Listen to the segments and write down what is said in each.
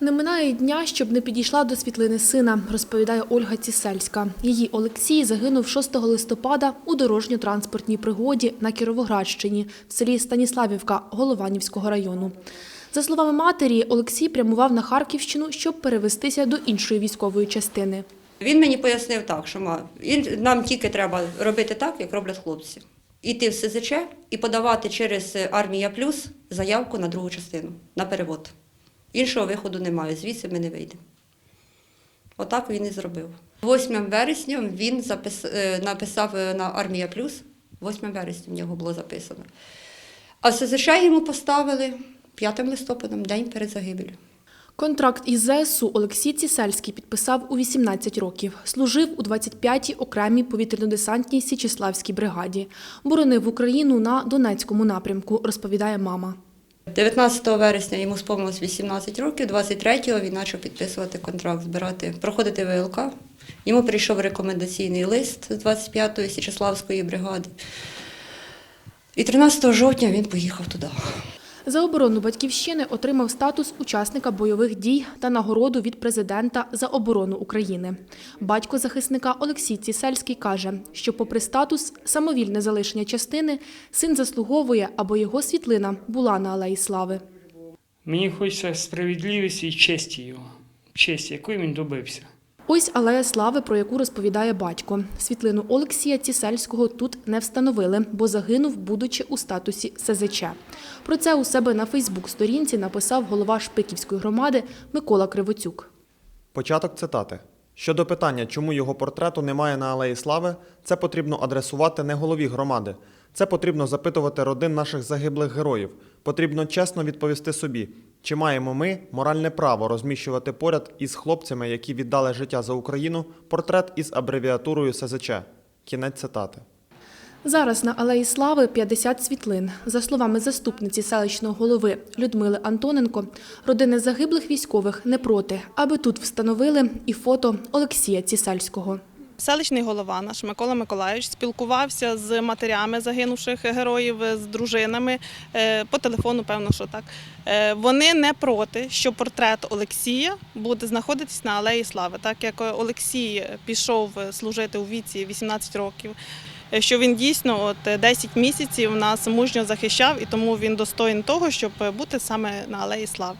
Не минає дня, щоб не підійшла до світлини сина, розповідає Ольга Цісельська. Її Олексій загинув 6 листопада у дорожньо-транспортній пригоді на Кіровоградщині в селі Станіславівка Голованівського району. За словами матері, Олексій прямував на Харківщину, щоб перевестися до іншої військової частини. Він мені пояснив так, що ма, нам тільки треба робити так, як роблять хлопці. Іти в СЗЧ і подавати через Армія Плюс заявку на другу частину, на перевод. Іншого виходу немає, звідси ми не вийдемо. Отак він і зробив. 8 вересня він запис, е, написав е, на Армія Плюс, 8 вересня в нього було записано. А в СЗЧ йому поставили 5 листопадом, день перед загибелью. Контракт із ЗСУ Олексій Цісельський підписав у 18 років. Служив у 25-й окремій повітряно-десантній Січеславській бригаді. Боронив Україну на Донецькому напрямку, розповідає мама. 19 вересня йому сповнилось 18 років, 23-го він почав підписувати контракт, збирати, проходити ВЛК. Йому прийшов рекомендаційний лист з 25-ї Січеславської бригади. І 13 жовтня він поїхав туди. За оборону батьківщини отримав статус учасника бойових дій та нагороду від президента за оборону України. Батько захисника Олексій Цісельський каже, що, попри статус самовільне залишення частини, син заслуговує, аби його світлина була на алеї слави. Мені хочеться справедливості і честі його. Честі, якої він добився. Ось алея слави, про яку розповідає батько. Світлину Олексія Цісельського тут не встановили, бо загинув, будучи у статусі СЗЧ. Про це у себе на Фейсбук-сторінці написав голова Шпиківської громади Микола Кривоцюк. Початок цитати. Щодо питання, чому його портрету немає на Алеї Слави, це потрібно адресувати не голові громади. Це потрібно запитувати родин наших загиблих героїв. Потрібно чесно відповісти собі, чи маємо ми моральне право розміщувати поряд із хлопцями, які віддали життя за Україну, портрет із абревіатурою СЗЧ. Кінець цитати. Зараз на Алеї Слави 50 світлин. За словами заступниці селищного голови Людмили Антоненко, родини загиблих військових не проти, аби тут встановили і фото Олексія Цісельського. Селищний голова наш Микола Миколаївич спілкувався з матерями загинувших героїв, з дружинами е, по телефону, певно, що так. Е, Вони не проти, що портрет Олексія буде знаходитись на Алеї Слави, так як Олексій пішов служити у віці 18 років. Е, Що він дійсно от 10 місяців нас мужньо захищав, і тому він достоїн того, щоб бути саме на Алеї Слави.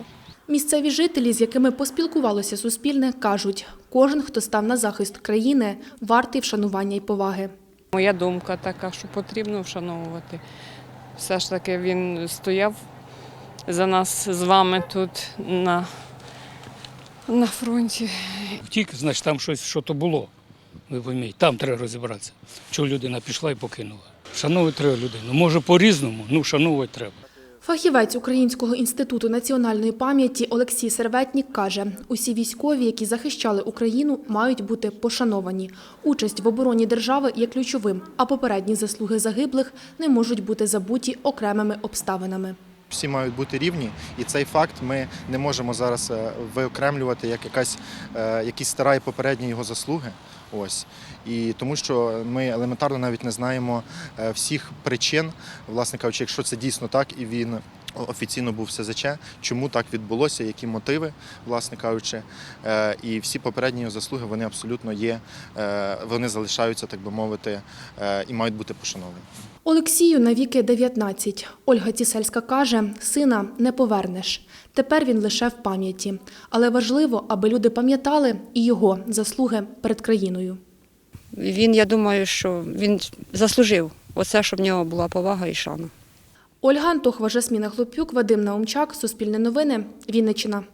Місцеві жителі, з якими поспілкувалося Суспільне, кажуть, кожен, хто став на захист країни, вартий вшанування і поваги. Моя думка така, що потрібно вшановувати. Все ж таки він стояв за нас з вами тут на, на фронті. Втік, значить, там щось що то було. Ви пойміть, там треба розібратися. Чого людина пішла і покинула. Шановувати треба людину. Може по-різному, ну шановувати треба. Фахівець Українського інституту національної пам'яті Олексій Серветнік каже, усі військові, які захищали Україну, мають бути пошановані. Участь в обороні держави є ключовим, а попередні заслуги загиблих не можуть бути забуті окремими обставинами. Всі мають бути рівні, і цей факт ми не можемо зараз е, виокремлювати як якась, е, якісь старі попередні його заслуги. Ось. І тому що ми елементарно навіть не знаємо е, всіх причин, власне кажучи, якщо це дійсно так, і він офіційно був СЗЧ, чому так відбулося, які мотиви, власне кажучи. Е, І всі попередні його заслуги вони абсолютно є, е, вони залишаються, так би мовити, е, і мають бути пошановані. Олексію навіки 19. Ольга Цісельська каже, сина не повернеш. Тепер він лише в пам'яті. Але важливо, аби люди пам'ятали і його заслуги перед країною. Він, я думаю, що він заслужив оце, щоб в нього була повага і шана. Ольга Антохова, Жасміна Хлопюк, Вадим Наумчак, Суспільне новини, Вінниччина.